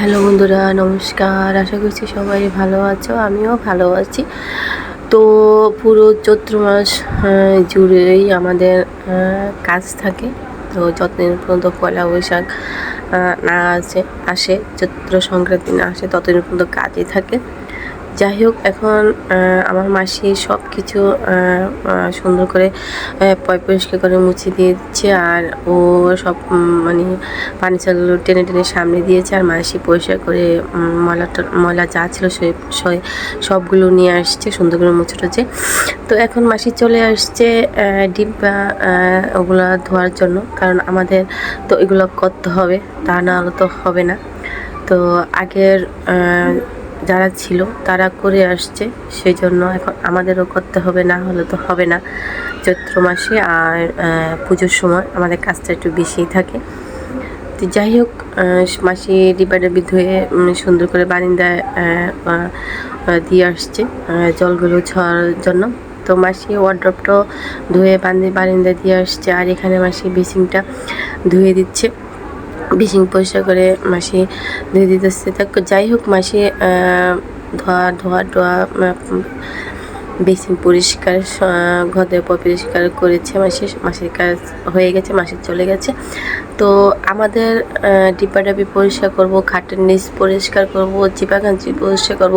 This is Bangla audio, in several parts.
হ্যালো বন্ধুরা, নমস্কার। আশা করছি সবাই ভালো আছো, আমিও ভালো আছি। তো পুরো চৈত্র মাস জুড়েই আমাদের কাজ থাকে। তো যতদিন পর্যন্ত পয়লা বৈশাখ না আসে আসে, চৈত্র সংক্রান্তি না আসে, ততদিন পর্যন্ত কাজই থাকে। যাই হোক এখন আমার মাসি সব কিছু সুন্দর করে পয় পরিষ্কার করে মুছে দিয়েছে আর ও সব মানে পানি চালগুলো টেনে টেনে সামনে দিয়েছে আর মাসি পরিষ্কার করে ময়লাটা, ময়লা যা ছিল সে সবগুলো নিয়ে আসছে, সুন্দর করে মুছে টুছে। তো এখন মাসি চলে আসছে ডিব্বা ওগুলা ধোয়ার জন্য। কারণ আমাদের তো এগুলো করতে হবে, তা না হলে তো হবে না। তো আগের যারা ছিল, তারা করে আসছে। সেই জন্য এখন আমাদেরও করতে হবে, না হলে তো হবে না। চৈত্র মাসে আর পুজোর সময় আমাদের কাজটা একটু বেশিই থাকে। তো যাই হোক মাসি ডিবা ডিবি ধুয়ে সুন্দর করে বারিন্দায় দিয়ে আসছে জলগুলো ছোঁয়ার জন্য। তো মাসি ওয়ার্ড্রপটাও ধুয়ে বান্দি বারিন্দায় দিয়ে আসছে। আর এখানে মাসি বেসিংটা ধুয়ে দিচ্ছে। বেসিং পরিষ্কার করে মাসি ধুয়ে দিতেছে। তা যাই হোক মাসি ধোয়া ধোয়া ধোয়া বেসিং পরিষ্কার আহ, ঘর দেওয়া পরিষ্কার করেছে মাসির মাসির কাজ হয়ে গেছে মাসির চলে গেছে। তো আমাদের ডিপাডাবি পরিষ্কার করব খাটের নিচ পরিষ্কার করব চিপা কাঞ্চি পরিষ্কার করব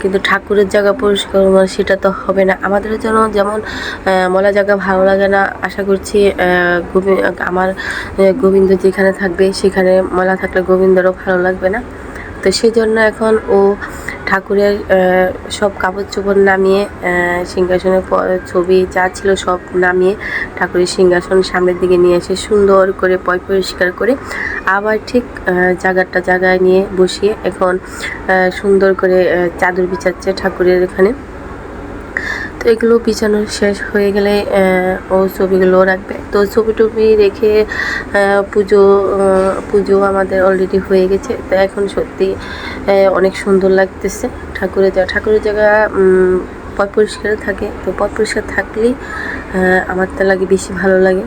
কিন্তু ঠাকুরের জায়গা পরিষ্কার করব সেটা তো হবে না। আমাদের জন্য যেমন মলা জায়গা ভালো লাগে না আশা করছি আমার গোবিন্দ যেখানে থাকবে সেখানে মলা থাকলে গোবিন্দরও ভালো লাগবে না। তো সেই জন্য এখন ও ঠাকুরের সব কাপড় চোপড় নামিয়ে সিংহাসনের ছবি যা ছিল সব নামিয়ে ঠাকুরের সিংহাসন সামনের দিকে নিয়ে এসে সুন্দর করে পয় পরিষ্কার করে আবার ঠিক জায়গাটা জায়গায় নিয়ে বসিয়ে এখন সুন্দর করে চাদর বিছাচ্ছে ঠাকুরের এখানে। তো এগুলো বিছানো শেষ হয়ে গেলে ও ছবিগুলো রাখবে। তো ছবি টবি রেখে পুজো পুজো আমাদের অলরেডি হয়ে গেছে। তো এখন সত্যি অনেক সুন্দর লাগতেছে। ঠাকুরের জায়গা ঠাকুরের জায়গা পথ পরিষ্কার থাকে। তো পথ পরিষ্কার থাকলেই আমার তো লাগে বেশি ভালো লাগে।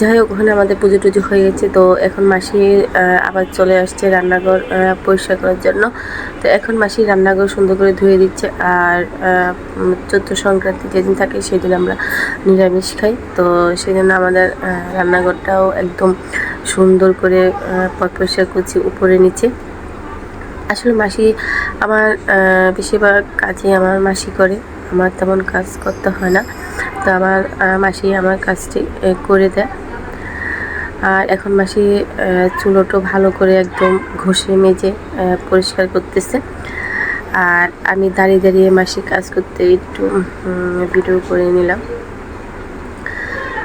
যাই হোক, ওখানে আমাদের পুজো টুজো হয়ে গেছে। তো এখন মাসি আবার চলে আসছে রান্নাঘর পরিষ্কার করার জন্য। তো এখন মাসি রান্নাঘর সুন্দর করে ধুয়ে দিচ্ছে আর চৈত্র সংক্রান্তি যেদিন থাকে সেদিন আমরা নিরামিষ খাই। তো সেই জন্য আমাদের রান্নাঘরটাও একদম সুন্দর করে পরিষ্কার করছি উপরে নিচে। আসলে মাসি আমার বেশিরভাগ কাজই আমার মাসি করে। আমার তেমন কাজ করতে হয় না। তো আমার মাসি আমার কাজটি করে দেয়। আর এখন মাসি চুলোটো ভালো করে একদম ঘষে মেজে পরিষ্কার করতেছে। আর আমি দাঁড়িয়ে দাঁড়িয়ে মাসি কাজ করতে একটু ভিডিও করে নিলাম।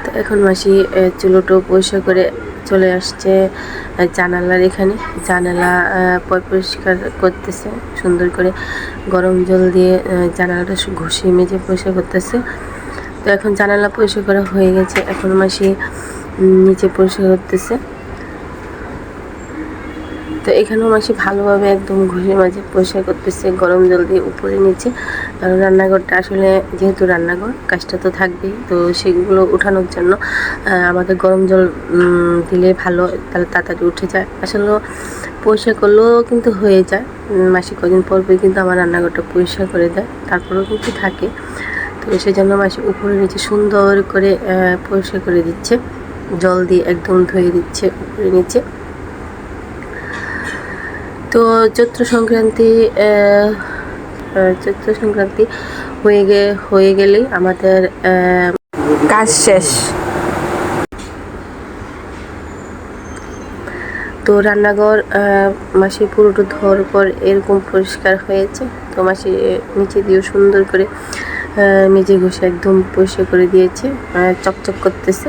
তো এখন মাসি চুলোটো পরিষ্কার করে চলে আসছে জানালার এখানে। জানালা পরিষ্কার করতেছে, সুন্দর করে গরম জল দিয়ে জানালাটা ঘষে মেজে পরিষ্কার করতেছে। তো এখন জানালা পরিষ্কার করা হয়ে গেছে। এখন মাসি নিচে পরিষ্কার করতেছে। তো এখানেও মাসি ভালোভাবে একদম ঘষে মাঝে পরিষ্কার করতেছে, গরম জল দিয়ে উপরে নিচে। কারণ রান্নাঘরটা আসলে যেহেতু রান্নাঘর, কাজটা তো থাকবেই। তো সেগুলো উঠানোর জন্য আমাদের গরম জল দিলে ভালো, তাহলে তাড়াতাড়ি উঠে যায়। আসলে পরিষ্কার করলেও কিন্তু হয়ে যায়। মাসি কদিন পর পর কিন্তু আমার রান্নাঘরটা পরিষ্কার করে দেয়। তারপরেও কিন্তু থাকে। তো সেই জন্য মাসি উপরে নিচে সুন্দর করে পরিষ্কার করে দিচ্ছে। জল দিয়ে একদম ধুয়ে দিচ্ছে উপরে নিচে। তো চৈত্র সংক্রান্তি চৈত্র সংক্রান্তি হয়ে গে, হয়ে গেলেই আমাদের কাজ শেষ। তো রান্নাঘর মাসি পুরোটা ধোয়ার পর এরকম পরিষ্কার হয়েছে। তো মাসি নিচে দিয়েও সুন্দর করে মেজে ঘষে একদম পরিষ্কার করে দিয়েছে চকচক করতেছে।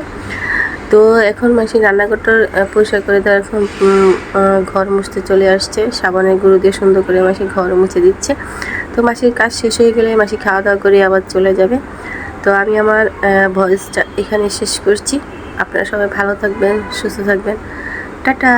তো এখন মাসি রান্নাঘরটা পরিষ্কার করে দেওয়ার এখন ঘর মুছতে চলে আসছে। সাবানের গুঁড়ো দিয়ে সুন্দর করে মাসি ঘর মুছে দিচ্ছে। তো মাসির কাজ শেষ হয়ে গেলে মাসি খাওয়া দাওয়া করে আবার চলে যাবে। তো আমি আমার ভয়েসটা এখানে শেষ করছি। আপনারা সবাই ভালো থাকবেন, সুস্থ থাকবেন। টাটা!